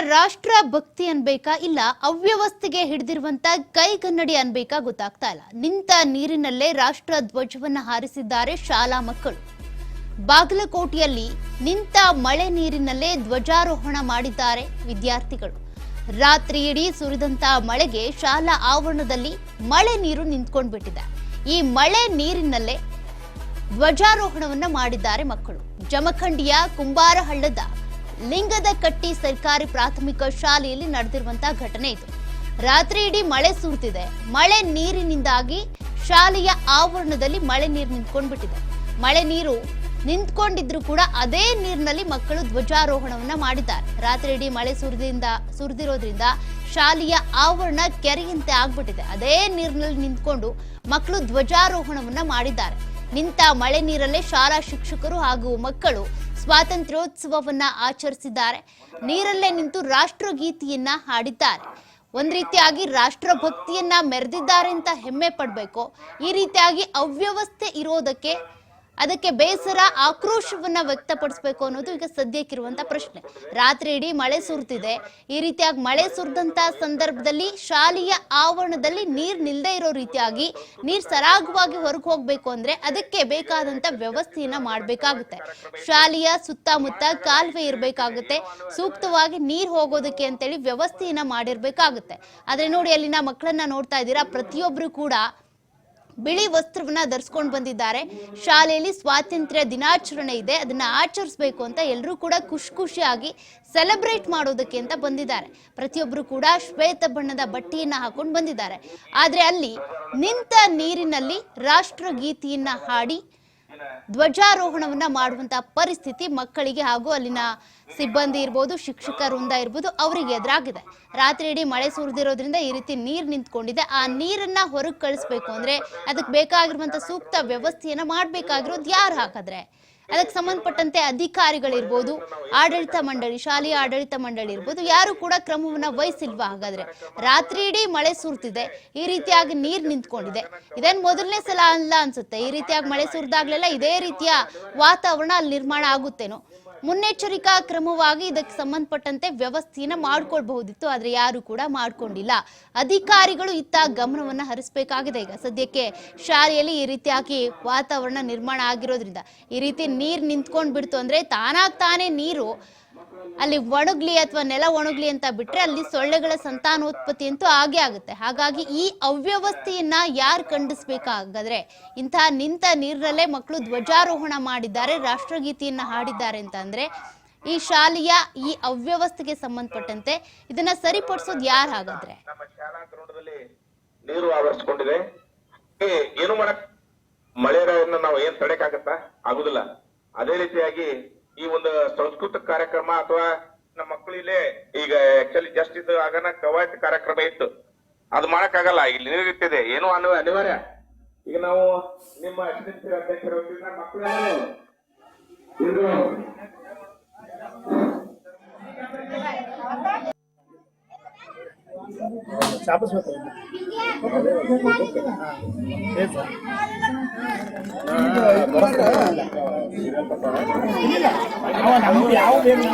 ರಾಷ್ಟ್ರ ಭಕ್ತಿ ಅನ್ಬೇಕಾ ಇಲ್ಲ ಅವ್ಯವಸ್ಥೆಗೆ ಹಿಡಿದಿರುವಂತ ಕೈಗನ್ನಡಿ ಅನ್ಬೇಕಾ ಗೊತ್ತಾಗ್ತಾ ಇಲ್ಲ. ನಿಂತ ನೀರಿನಲ್ಲೇ ರಾಷ್ಟ್ರ ಧ್ವಜವನ್ನ ಹಾರಿಸಿದ್ದಾರೆ ಶಾಲಾ ಮಕ್ಕಳು. ಬಾಗಲಕೋಟೆಯಲ್ಲಿ ನಿಂತ ಮಳೆ ನೀರಿನಲ್ಲೇ ಧ್ವಜಾರೋಹಣ ಮಾಡಿದ್ದಾರೆ ವಿದ್ಯಾರ್ಥಿಗಳು. ರಾತ್ರಿ ಇಡೀ ಸುರಿದಂತ ಮಳೆಗೆ ಶಾಲಾ ಆವರಣದಲ್ಲಿ ಮಳೆ ನೀರು ನಿಂತ್ಕೊಂಡ್ಬಿಟ್ಟಿದೆ. ಈ ಮಳೆ ನೀರಿನಲ್ಲೇ ಧ್ವಜಾರೋಹಣವನ್ನ ಮಾಡಿದ್ದಾರೆ ಮಕ್ಕಳು. ಜಮಖಂಡಿಯ ಕುಂಬಾರಹಳ್ಳದ ಲಿಂಗದ ಕಟ್ಟಿ ಸರ್ಕಾರಿ ಪ್ರಾಥಮಿಕ ಶಾಲೆಯಲ್ಲಿ ನಡೆದಿರುವಂತಹ ಘಟನೆ ಇದು. ರಾತ್ರಿ ಇಡೀ ಮಳೆ ಸುರಿತಿದೆ ಮಳೆ ನೀರಿನಿಂದಾಗಿ ಶಾಲೆಯ ಆವರಣದಲ್ಲಿ ಮಳೆ ನೀರು ನಿಂತ್ಕೊಂಡ್ಬಿಟ್ಟಿದೆ. ಮಳೆ ನೀರು ನಿಂತ್ಕೊಂಡಿದ್ರು ಕೂಡ ಅದೇ ನೀರಿನಲ್ಲಿ ಮಕ್ಕಳು ಧ್ವಜಾರೋಹಣವನ್ನ ಮಾಡಿದ್ದಾರೆ. ರಾತ್ರಿ ಇಡೀ ಮಳೆ ಸುರಿದಿಂದ, ಸುರಿದಿರೋದ್ರಿಂದ ಶಾಲೆಯ ಆವರಣ ಕೆರೆಯಂತೆ ಆಗ್ಬಿಟ್ಟಿದೆ. ಅದೇ ನೀರಿನಲ್ಲಿ ನಿಂತ್ಕೊಂಡು ಮಕ್ಕಳು ಧ್ವಜಾರೋಹಣವನ್ನ ಮಾಡಿದ್ದಾರೆ. ನಿಂತ ಮಳೆ ನೀರಲ್ಲೇ ಶಾಲಾ ಶಿಕ್ಷಕರು ಹಾಗೂ ಮಕ್ಕಳು ಸ್ವಾತಂತ್ರ್ಯೋತ್ಸವವನ್ನ ಆಚರಿಸಿದ್ದಾರೆ. ನೀರಲ್ಲೇ ನಿಂತು ರಾಷ್ಟ್ರಗೀತೆಯನ್ನ ಹಾಡಿದ್ದಾರೆ. ಒಂದ್ ರೀತಿಯಾಗಿ ರಾಷ್ಟ್ರಭಕ್ತಿಯನ್ನ ಮೆರೆದಿದ್ದಾರೆ ಅಂತ ಹೆಮ್ಮೆ ಪಡ್ಬೇಕು. ಈ ರೀತಿಯಾಗಿ ಅವ್ಯವಸ್ಥೆ ಇರೋದಕ್ಕೆ ಅದಕ್ಕೆ ಬೇಸರ, ಆಕ್ರೋಶವನ್ನ ವ್ಯಕ್ತಪಡಿಸಬೇಕು ಅನ್ನೋದು ಈಗ ಸದ್ಯಕ್ಕಿರುವಂತ ಪ್ರಶ್ನೆ. ರಾತ್ರಿ ಇಡೀ ಮಳೆ ಸುರ್ತಿದೆ. ಈ ರೀತಿಯಾಗಿ ಮಳೆ ಸುರಿದಂತ ಸಂದರ್ಭದಲ್ಲಿ ಶಾಲೆಯ ಆವರಣದಲ್ಲಿ ನೀರ್ ನಿಲ್ದೇ ಇರೋ ರೀತಿಯಾಗಿ ನೀರ್ ಸರಾಗವಾಗಿ ಹೊರಗೆ ಹೋಗ್ಬೇಕು ಅಂದ್ರೆ ಅದಕ್ಕೆ ಬೇಕಾದಂತ ವ್ಯವಸ್ಥೆಯನ್ನ ಮಾಡ್ಬೇಕಾಗುತ್ತೆ. ಶಾಲೆಯ ಸುತ್ತಮುತ್ತ ಕಾಲುವೆ ಇರಬೇಕಾಗುತ್ತೆ. ಸೂಕ್ತವಾಗಿ ನೀರ್ ಹೋಗೋದಕ್ಕೆ ಅಂತೇಳಿ ವ್ಯವಸ್ಥೆಯನ್ನ ಮಾಡಿರ್ಬೇಕಾಗುತ್ತೆ. ಆದ್ರೆ ನೋಡಿ ಅಲ್ಲಿನ ಮಕ್ಕಳನ್ನ ನೋಡ್ತಾ ಇದ್ದೀರಾ, ಪ್ರತಿಯೊಬ್ರು ಕೂಡ ಬಿಳಿ ವಸ್ತ್ರವನ್ನ ಧರಿಸ್ಕೊಂಡು ಬಂದಿದ್ದಾರೆ. ಶಾಲೆಯಲ್ಲಿ ಸ್ವಾತಂತ್ರ್ಯ ದಿನಾಚರಣೆ ಇದೆ. ಅದನ್ನ ಆಚರಿಸಬೇಕು ಅಂತ ಎಲ್ಲರೂ ಕೂಡ ಖುಷಿ ಖುಷಿಯಾಗಿ ಸೆಲೆಬ್ರೇಟ್ ಮಾಡೋದಕ್ಕೆ ಅಂತ ಬಂದಿದ್ದಾರೆ. ಪ್ರತಿಯೊಬ್ಬರು ಕೂಡ ಶ್ವೇತ ಬಣ್ಣದ ಬಟ್ಟೆಯನ್ನ ಹಾಕೊಂಡು ಬಂದಿದ್ದಾರೆ. ಆದ್ರೆ ಅಲ್ಲಿ ನಿಂತ ನೀರಿನಲ್ಲಿ ರಾಷ್ಟ್ರಗೀತೆಯನ್ನ ಹಾಡಿ ಧ್ವಜಾರೋಹಣವನ್ನ ಮಾಡುವಂತ ಪರಿಸ್ಥಿತಿ ಮಕ್ಕಳಿಗೆ ಹಾಗೂ ಅಲ್ಲಿನ ಸಿಬ್ಬಂದಿ ಇರ್ಬೋದು, ಶಿಕ್ಷಕ ವೃಂದ ಇರ್ಬೋದು, ಅವರಿಗೆ ಎದುರಾಗಿದೆ. ರಾತ್ರಿ ಇಡೀ ಮಳೆ ಸುರಿದಿರೋದ್ರಿಂದ ಈ ರೀತಿ ನೀರು ನಿಂತ್ಕೊಂಡಿದೆ. ಆ ನೀರನ್ನ ಹೊರಗೆ ಕಳಿಸ್ಬೇಕು ಅಂದ್ರೆ ಅದಕ್ಕೆ ಬೇಕಾಗಿರುವಂತ ಸೂಕ್ತ ವ್ಯವಸ್ಥೆಯನ್ನ ಮಾಡ್ಬೇಕಾಗಿರೋದು ಯಾರು ಹಾಕಿದ್ರೆ? ಅದಕ್ಕೆ ಸಂಬಂಧಪಟ್ಟಂತೆ ಅಧಿಕಾರಿಗಳಿರ್ಬೋದು, ಆಡಳಿತ ಮಂಡಳಿ, ಶಾಲೆಯ ಆಡಳಿತ ಮಂಡಳಿ ಇರ್ಬೋದು, ಯಾರು ಕೂಡ ಕ್ರಮವನ್ನ ವಹಿಸಿಲ್ವಾ? ಹಾಗಾದ್ರೆ ರಾತ್ರಿ ಇಡೀ ಮಳೆ ಸುರ್ತಿದೆ, ಈ ರೀತಿಯಾಗಿ ನೀರ್ ನಿಂತ್ಕೊಂಡಿದೆ. ಇದೇನ್ ಮೊದಲನೇ ಸಲ ಅಲ್ಲ ಅನ್ಸುತ್ತೆ, ಈ ರೀತಿಯಾಗಿ ಮಳೆ ಸುರಿದಾಗ್ಲೆಲ್ಲ ಇದೇ ರೀತಿಯ ವಾತಾವರಣ ಅಲ್ಲಿ ನಿರ್ಮಾಣ ಆಗುತ್ತೇನೋ? ಮುನ್ನೆಚ್ಚರಿಕಾ ಕ್ರಮವಾಗಿ ಇದಕ್ಕೆ ಸಂಬಂಧಪಟ್ಟಂತೆ ವ್ಯವಸ್ಥೆಯನ್ನ ಮಾಡ್ಕೊಳ್ಬಹುದಿತ್ತು, ಆದ್ರೆ ಯಾರು ಕೂಡ ಮಾಡ್ಕೊಂಡಿಲ್ಲ. ಅಧಿಕಾರಿಗಳು ಇತ್ತ ಗಮನವನ್ನ ಹರಿಸಬೇಕಾಗಿದೆ. ಈಗ ಸದ್ಯಕ್ಕೆ ಶಾಲೆಯಲ್ಲಿ ಈ ರೀತಿಯಾಗಿ ವಾತಾವರಣ ನಿರ್ಮಾಣ ಆಗಿರೋದ್ರಿಂದ ಈ ರೀತಿ ನೀರ್ ನಿಂತ್ಕೊಂಡ್ ಬಿಡ್ತು ಅಂದ್ರೆ ತಾನಾಗ್ ತಾನೇ ನೀರು ಅಲ್ಲಿ ಒಣಗ್ಲಿ ಅಥವಾ ನೆಲ ಒಣಗ್ಲಿ ಅಂತ ಬಿಟ್ರೆ ಅಲ್ಲಿ ಸೊಳ್ಳೆಗಳ ಸಂತಾನೋತ್ಪತ್ತಿ ಅಂತೂ ಆಗೇ ಆಗುತ್ತೆ. ಹಾಗಾಗಿ ಈ ಅವ್ಯವಸ್ಥೆಯನ್ನ ಯಾರು ಖಂಡಿಸ್ಬೇಕಾಗಾದ್ರೆ ಇಂತಹ ನಿಂತ ನೀರಿನಲ್ಲೇ ಮಕ್ಕಳು ಧ್ವಜಾರೋಹಣ ಮಾಡಿದ್ದಾರೆ, ರಾಷ್ಟ್ರಗೀತೆಯನ್ನ ಹಾಡಿದ್ದಾರೆ ಅಂತ ಅಂದ್ರೆ ಈ ಶಾಲೆಯ ಈ ಅವ್ಯವಸ್ಥೆಗೆ ಸಂಬಂಧಪಟ್ಟಂತೆ ಇದನ್ನ ಸರಿಪಡಿಸೋದು ಯಾರು ಹಾಗಾದ್ರೆ? ನೀರು ಆವರಿಸಿಕೊಂಡಿದೆ. ಏನು ಮಾಡಕ್ ಮಳೆಯನ್ನು ನಾವು ಏನ್ ತಡೆಕಾಗತ್ತಾ ಆಗುದಿಲ್ಲ. ಅದೇ ರೀತಿಯಾಗಿ ಈ ಒಂದು ಸಂಸ್ಕೃತ ಕಾರ್ಯಕ್ರಮ ಅಥವಾ ನಮ್ಮ ಮಕ್ಕಳು ಇಲ್ಲೇ ಈಗ ಆಕ್ಚುಲಿ ಜಸ್ಟ್ ಇದು ಆಗನ ಕವಾಯತ್ ಕಾರ್ಯಕ್ರಮ ಇತ್ತು. ಅದು ಮಾಡಕ್ಕಾಗಲ್ಲ, ಇಲ್ಲಿ ನೀರು ಇರ್ತಿದೆ ಏನು ಅನಿವ- ಅನಿವಾರ್ಯ. ಈಗ ನಾವು ನಿಮ್ಮ ಅಧ್ಯಕ್ಷರ ಅಧ್ಯಕ್ಷರ ವತಿಯಿಂದ ಮಕ್ಕಳೆಲ್ಲರೂ ಇದು ಚಾಪಿಸ್ಬೇಕು ನಮ್ದು ಯಾವ ಬೇಕು